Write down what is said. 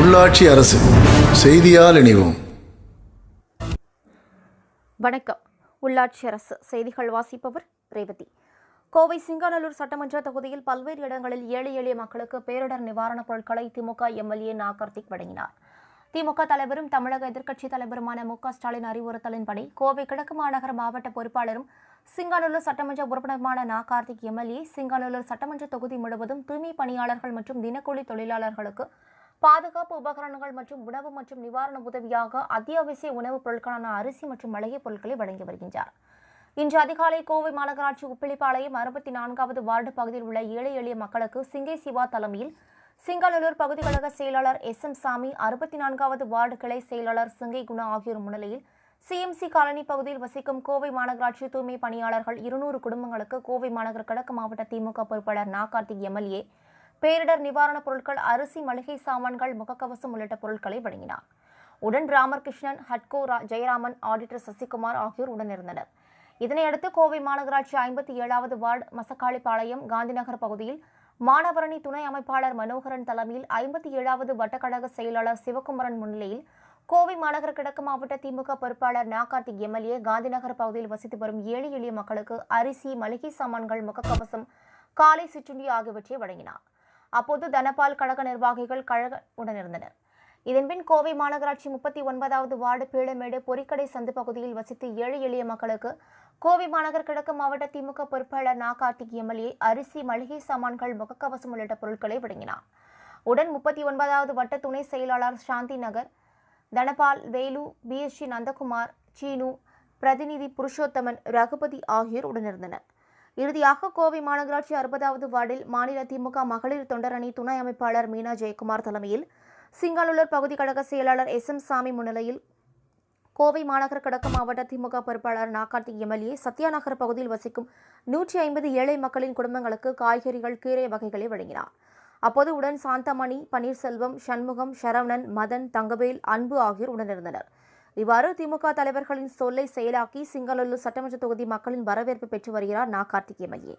உள்ளாட்சி அரசு. செய்தியால் இணைவோம். வணக்கம். உள்ளாட்சி அரசு செய்திகள் வாசிப்பவர் ரேவதி. கோவை சிங்காநல்லூர் சட்டமன்ற தொகுதியில் பல்வேறு இடங்களில் ஏழை எளிய மக்களுக்கு பேரிடர் நிவாரணப் பொருட்களை திமுக எம்எல்ஏ நா. கார்த்திக் வழங்கினார். திமுக தலைவரும் தமிழக எதிர்க்கட்சித் தலைவருமான மு. க. ஸ்டாலின் அறிவுறுத்தலின்படி கோவை கிழக்கு மாநகர மாவட்ட பொறுப்பாளரும் சிங்காநல்லூர் சட்டமன்ற உறுப்பினருமான நா. கார்த்திக் எம்எல்ஏ சிங்காநல்லூர் சட்டமன்ற தொகுதி முழுவதும் தூய்மை பணியாளர்கள் மற்றும் தினக்கூலி தொழிலாளர்களுக்கு பாதுகாப்பு உபகரணங்கள் மற்றும் உணவு மற்றும் நிவாரண உதவியாக அத்தியாவசிய உணவுப் பொருட்களான அரிசி மற்றும் மளிகை பொருட்களை வழங்கி வருகின்றார். இன்று அதிகாலை கோவை மாநகராட்சி உப்பிலிப்பாளையம் அறுபத்தி நான்காவது வார்டு பகுதியில் உள்ள ஏழை எளிய மக்களுக்கு சிங்கை சிவா தலைமையில் சிங்களூர் பகுதி கழக செயலாளர் எஸ். எம். சாமி அறுபத்தி நான்காவது வார்டு கிளை செயலாளர் சிங்கை குணா ஆகியோர் முன்னிலையில் சிஎம்சி காலனி பகுதியில் வசிக்கும் கோவை மாநகராட்சி தூய்மை பணியாளர்கள் இருநூறு குடும்பங்களுக்கு கோவை மாநகர கிழக்கு மாவட்ட திமுக பொறுப்பாளர் நா கார்த்திக் எம்எல்ஏ பேரிடர் நிவாரணப் பொருட்கள் அரிசி மளிகை சாமான்கள் முகக்கவசம் உள்ளிட்ட பொருட்களை வழங்கினார். உடன் ராமகிருஷ்ணன் ஹட்கோ ரா- ஜெயராமன் ஆடிட்டர் சசிகுமார் ஆகியோர் உடனிருந்தனர். இதனையடுத்து கோவை மாநகராட்சி ஐம்பத்தி ஏழாவது வார்டு மசக்காளிப்பாளையம் காந்திநகர் பகுதியில் மாணவரணி துணை அமைப்பாளர் மனோகரன் தலைமையில் ஐம்பத்தி ஏழாவது வட்டக்கழக செயலாளர் சிவகுமரன் முன்னிலையில் கோவை மாநகர கிழக்கு மாவட்ட திமுக பொறுப்பாளர் நா கார்த்திக் எம்எல்ஏ காந்திநகர் பகுதியில் வசித்து வரும் ஏழை எளிய மக்களுக்கு அரிசி மளிகை சாமான்கள் முகக்கவசம் காலை சிற்றுண்டி ஆகியவற்றை வழங்கினார். அப்போது தனபால் கழக நிர்வாகிகள் கழக உடனிருந்தனர். இதன்பின் கோவை மாநகராட்சி முப்பத்தி ஒன்பதாவது வார்டு பீளமேடு பொறிக்கடை சந்து பகுதியில் வசித்து ஏழை எளிய மக்களுக்கு கோவை மாநகர் கிழக்கு மாவட்ட திமுக பொறுப்பாளர் நாகார்த்திக் எம்எல்ஏ அரிசி மளிகை சாமான்கள் முகக்கவசம் உள்ளிட்ட பொருட்களை வழங்கினார். உடன் முப்பத்தி ஒன்பதாவது வட்ட துணை செயலாளர் சாந்தி நகர் தனபால் வேலு பிஎஸ்சி நந்தகுமார் சீனு பிரதிநிதி புருஷோத்தமன் ரகுபதி ஆகியோர் உடனிருந்தனர். இறுதியாக கோவை மாநகராட்சி அறுபதாவது வார்டில் மாநில திமுக மகளிர் தொண்டரணி துணை அமைப்பாளர் மீனா ஜெயக்குமார் தலைமையில் சிங்காநல்லூர் பகுதி கழக செயலாளர் எஸ் எம் சாமி முன்னிலையில் கோவை மாநகர கிழக்கு மாவட்ட திமுக பொறுப்பாளர் நாகார்த்திக் எம்எல்ஏ சத்யா நகர் பகுதியில் வசிக்கும் நூற்றி ஐம்பது ஏழை மக்களின் குடும்பங்களுக்கு காய்கறிகள் கீரை வகைகளை வழங்கினார். அப்போது உடன் சாந்தமணி பன்னீர்செல்வம் சண்முகம் சரவணன் மதன் தங்கவேல் அன்பு ஆகியோர் உடனிருந்தனர். இவ்வாறு திமுக தலைவர்களின் சொல்லை செயலாக்கி சிங்களல்லூர் சட்டமன்ற தொகுதி மக்களின் வரவேற்பு பெற்று வருகிறார் நா. கார்த்திக் எம்எல்ஏ